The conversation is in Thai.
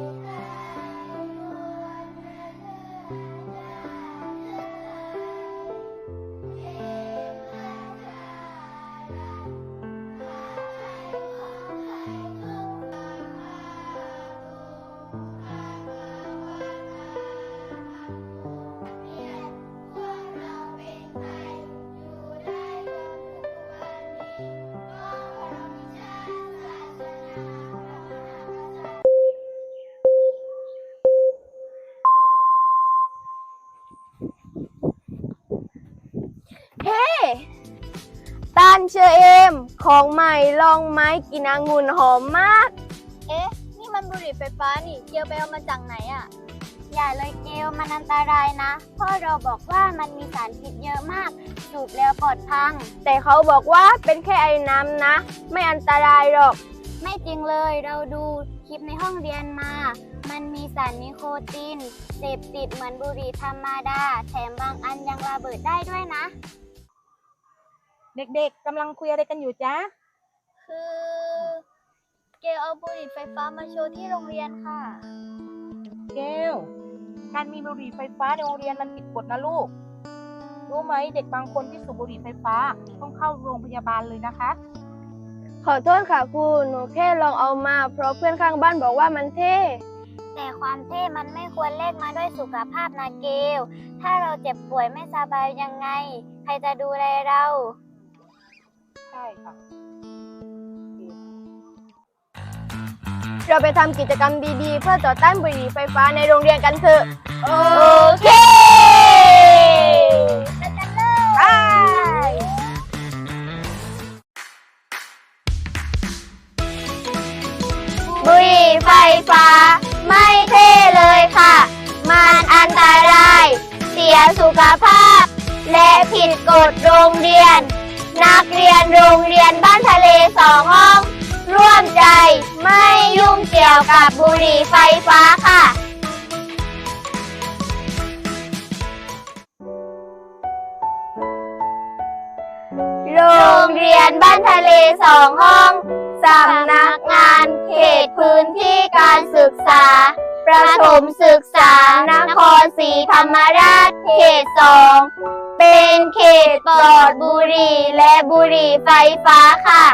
Amen. เชอเอม ของใหม่ลองไม้กินองุ่นหอมมาก เอ๊ะ นี่มันบุหรี่ไฟฟ้านี่ เกียวไปเอามาจากไหนอะ่ะอย่าเลยเกลมันอันตรายนะพ่อเราบอกว่ามันมีสารพิษเยอะมาก สูบแล้วปอดพัง แต่เขาบอกว่าเป็นแค่ไอ้น้ำนะ ไม่อันตรายหรอก ไม่จริงเลยเราดูคลิปในห้องเรียนมา มันมีสารนิโคติน เสพติดเหมือนบุหรี่ธรรมดา แถมบางอันยังระเบิดได้ด้วยนะ เด็กๆกำลังคุยอะไรกันอยู่จ๊ะ คือเกลเอาบุหรี่ไฟฟ้ามาโชว์ที่โรงเรียนค่ะ เกลการมีบุหรี่ไฟฟ้าในโรงเรียนมันผิดกฎนะลูก รู้ไหมเด็กบางคนที่สูบบุหรี่ไฟฟ้าต้องเข้าโรงพยาบาลเลยนะคะ ขอโทษค่ะครูหนูแค่ลองเอามา เพราะเพื่อนข้างบ้านบอกว่ามันเท่ แต่ความเท่มันไม่ควรเลกมาด้วยสุขภาพนะเกล ถ้าเราเจ็บป่วยไม่สบายยังไง ใครจะดูแลเราใช่ ค่ะ เราไปทำกิจกรรมดีๆ เพื่อต่อต้านบุหรี่ไฟฟ้าในโรงเรียนกันเถอะ โอเคไปกันเลยบุหรี่ไฟฟ้า ไม่เท่เลยค่ะ มันอันตราย เสียสุขภาพ และผิดกฎโรงเรียน นักเรียนโรงเรียนบ้านทะเลสองห้อง ร่วมใจไม่ยุ่งเกี่ยวกับบุหรี่ไฟฟ้าค่ะ โรงเรียนบ้านทะเลสองห้องสำนักงานเขตพื้นที่การศึกษา ประถมศึกษานครศรีธรรมราชเขตสอง เป็นเขตปลอดบุหรี่และบุหรี่ไฟฟ้าค่ะ